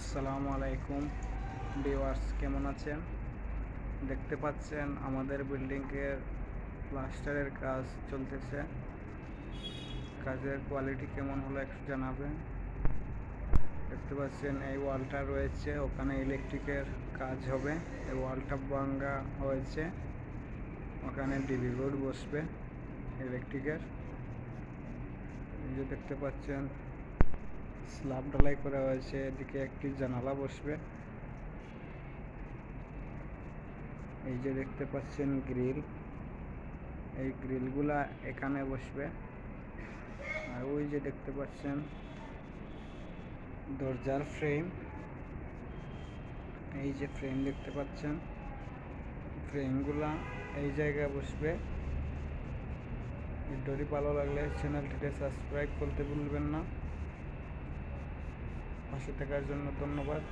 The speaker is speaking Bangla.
আসসালামু আলাইকুম। ভিউয়ার্স, কেমন আছেন? দেখতে পাচ্ছেন আমাদের বিল্ডিংয়ের প্লাস্টারের কাজ চলতেছে। কাজের কোয়ালিটি কেমন হলো একটু জানাবেন। দেখতে পাচ্ছেন এই ওয়ালটা রয়েছে, ওখানে ইলেকট্রিকের কাজ হবে। এই ওয়ালটা ভাঙ্গা হয়েছে। ওখানে ডিবি বোর্ড বসবে ইলেকট্রিকের। যে দেখতে পাচ্ছেন স্ল্যাব ঢালাই করা হয়েছে, এদিকে একটি জানালা বসবে। এই যে দেখতে পাচ্ছেন গ্রিল, এই গ্রিলগুলা এখানে বসবে। আর ওই যে দেখতে পাচ্ছেন দরজার ফ্রেম, এই যে ফ্রেম দেখতে পাচ্ছেন, ফ্রেমগুলা এই জায়গায় বসবে। ভিডিওটি ভালো লাগলে চ্যানেলটিকে সাবস্ক্রাইব করতে ভুলবেন না। পাশে থাকার জন্য ধন্যবাদ।